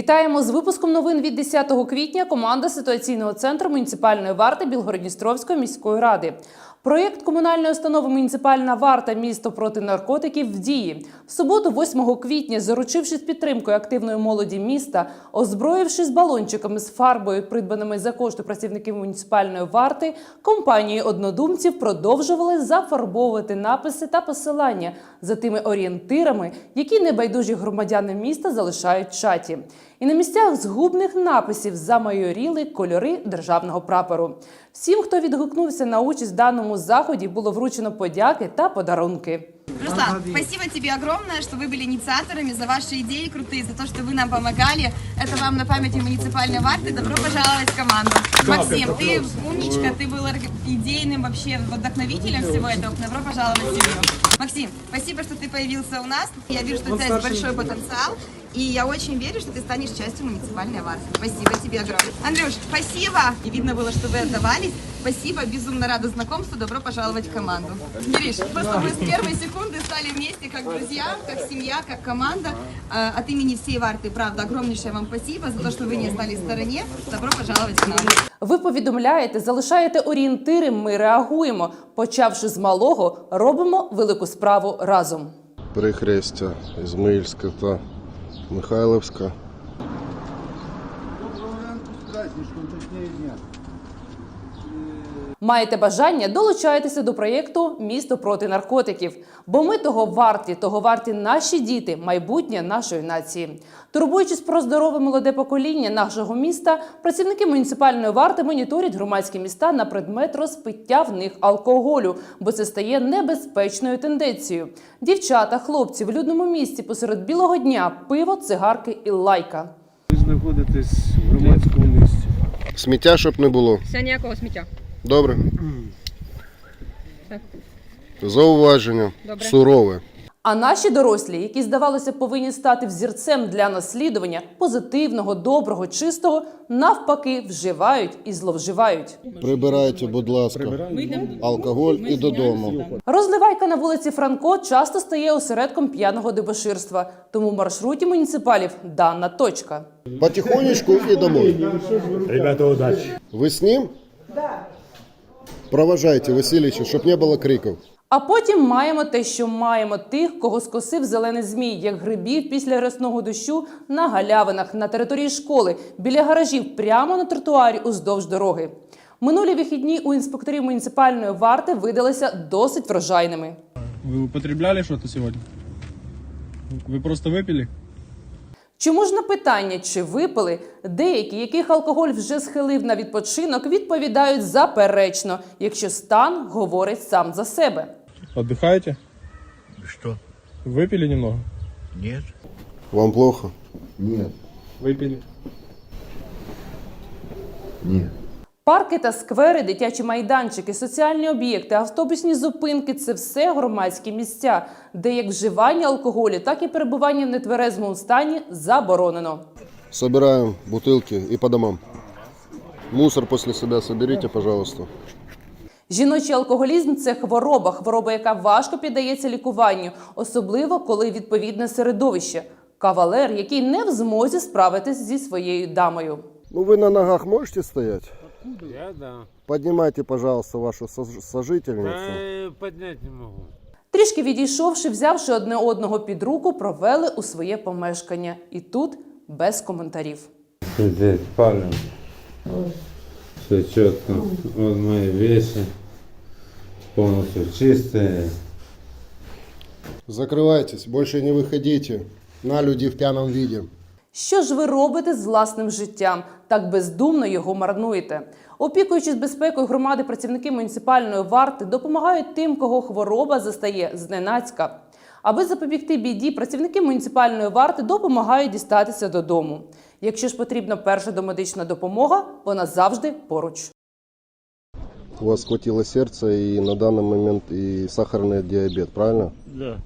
Вітаємо з випуском новин від 10 квітня. Команда ситуаційного центру муніципальної варти Білгородністровської міської ради. Проєкт комунальної установи Муніципальна варта місто проти наркотиків в дії. В суботу, 8 квітня, заручившись підтримкою активної молоді міста, озброївшись балончиками з фарбою, придбаними за кошти працівників муніципальної варти, компанії однодумців продовжували зафарбовувати написи та посилання за тими орієнтирами, які небайдужі громадяни міста залишають в чаті. І на місцях згубних написів замайоріли кольори державного прапору. Всім, хто відгукнувся на участь в даному заході, було вручено подяки та подарунки. Руслан, спасибо тебе огромное, что вы были инициаторами за ваши идеи крутые, за то, что вы нам помогали. Это вам на памяти муниципальной варты. Добро пожаловать в команду. Максим, ты умничка, ты был идейным вообще вдохновителем всего этого. Добро пожаловать тебе. Максим, спасибо, что ты появился у нас. Я вижу, что у тебя есть большой потенциал. И я очень верю, что ты станешь частью муниципальной варты. Спасибо тебе огромное. Андрюш, спасибо. И видно было, что вы отдавались. Спасибо, безумно рада знакомству. Добро пожаловать в команду. Гириш, просто мы с первой секунды стали вместе как друзья, как семья, как команда. Э, От имени всей варты, правда, огромнейшее вам спасибо за то, что вы не остались в стороне. Добро пожаловать в команду. Ви повідомляєте, залишаєте орієнтири. Ми реагуємо. Почавши з малого, робимо велику справу разом. Перехрестя Ізмаїльська та Михайлівська. Маєте бажання долучайтеся до проєкту Місто проти наркотиків. Бо ми того варті, того варті наші діти, майбутнє нашої нації. Турбуючись про здорове молоде покоління нашого міста, працівники муніципальної варти моніторять громадські міста на предмет розпиття в них алкоголю, бо це стає небезпечною тенденцією. Дівчата, хлопці в людному місці посеред білого дня, пиво, цигарки і лайка. Ви знаходитесь в громадському місці. Сміття, щоб не було. Все ніякого сміття. Добре. Так. Зауваження. Добре. Сурове. А наші дорослі, які здавалося повинні стати взірцем для наслідування позитивного, доброго, чистого, навпаки, вживають і зловживають. Прибирайте, будь ласка, алкоголь і додому. Розливайка на вулиці Франко часто стає осередком п'яного дебоширства, тому в маршруті муніципалів дана точка. Потихонечку і домой. Ребята, удачи. Ви з ним? Да. Провожайте Васильовича, щоб не було криків. А потім маємо те, що маємо тих, кого скосив зелений змій, як грибів після рясного дощу на галявинах на території школи, біля гаражів, прямо на тротуарі уздовж дороги. Минулі вихідні у інспекторів муніципальної варти видалися досить врожайними. Вы употребляли что-то сегодня? Вы просто выпили? Чому ж на питання, чи випили, деякі, яких алкоголь вже схилив на відпочинок, відповідають заперечно, якщо стан говорить сам за себе. Отдыхаете? Что? Выпили немного? Нет. Вам плохо? Выпили. Нет. Парки та сквери, дитячі майданчики, соціальні об'єкти, автобусні зупинки це все громадські місця, де як вживання алкоголю, так і перебування в нетверезому стані заборонено. Собираем бутылки и по домам. Мусор после себя соберите, пожалуйста. Жіночий алкоголізм це хвороба, хвороба, яка важко піддається лікуванню, особливо коли відповідне середовище. Кавалер, який не в змозі справитись зі своєю дамою. Ну вы на ногах можете стоять? Я да. Поднимайте, пожалуйста, вашу сож- сожительницу. Э, поднять не могу. Трішки відійшовши, взявши одне одного під руку, провели у своє помешкання. І тут без коментарів. Здесь палим. Все четко. Вот мои вещи. Полностью чистые. Закрывайтесь, больше не выходите на люди в пьяном виде. Що ж ви робите з власним життям? Так бездумно його марнуєте. Опікуючись безпекою громади, працівники муніципальної варти допомагають тим, кого хвороба застає зненацька. Аби запобігти біді, працівники муніципальної варти допомагають дістатися додому. Якщо ж потрібна перша домедична допомога, вона завжди поруч. У вас схватило сердце и на данный момент и сахарный диабет, правильно? Да.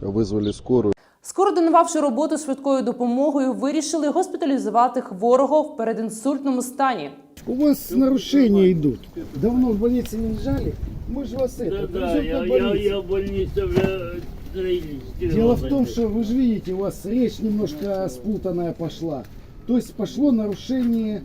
Вызвали скорую. Скоординувавши роботу швидкою допомогою, вирішили госпіталізувати хворого в передінсультному стані. У вас нарушения идут. Давно в больнице не лежали? Мы же вас это, Да, да, привезем я, в я, больницу. я в больнице уже Дело в том, что вы же видите, у вас речь немножко спутанная пошла. То есть пошло нарушение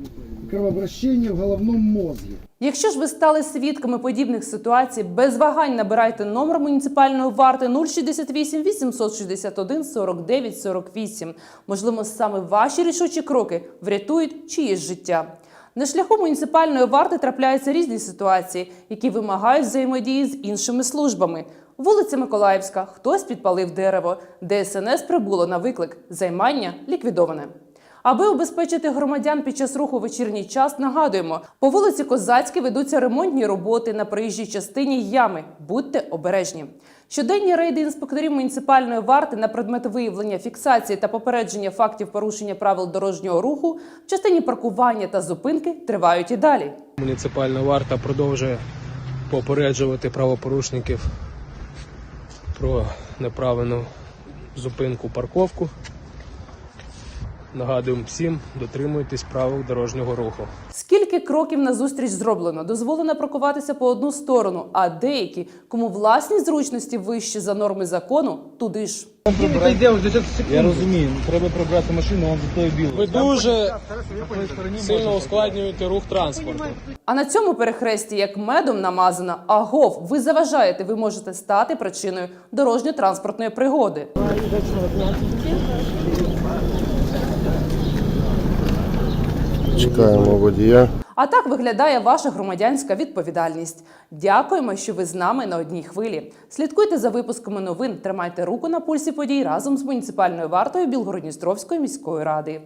кровообращения в головном мозге. Якщо ж ви стали свідками подібних ситуацій, без вагань набирайте номер муніципальної варти 068 861 49 48. Можливо, саме ваші рішучі кроки врятують чиєсь життя. На шляху муніципальної варти трапляються різні ситуації, які вимагають взаємодії з іншими службами. Вулиця Миколаївська, хтось підпалив дерево, ДСНС прибуло на виклик, займання ліквідоване. Аби убезпечити громадян під час руху вечірній час, нагадуємо, по вулиці Козацькій ведуться ремонтні роботи на проїжджій частині ями. Будьте обережні. Щоденні рейди інспекторів муніципальної варти на предмет виявлення, фіксації та попередження фактів порушення правил дорожнього руху в частині паркування та зупинки тривають і далі. Муніципальна варта продовжує попереджувати правопорушників про неправильну зупинку парковку. Нагадуємо всім, дотримуйтесь правил дорожнього руху. Скільки кроків назустріч зроблено? Дозволено паркуватися по одну сторону, а деякі, кому власні зручності вищі за норми закону, туди ж. Я розумію, треба прибрати машину, вам за біло. Ви дуже сильно ускладнюєте рух транспорту. А на цьому перехресті, як медом намазано, агов, ви заважаєте, ви можете стати причиною дорожньо-транспортної пригоди. Чекаємо водія. А так виглядає ваша громадянська відповідальність. Дякуємо, що ви з нами на одній хвилі. Слідкуйте за випусками новин, тримайте руку на пульсі подій разом з муніципальною вартою Білгородністровської міської ради.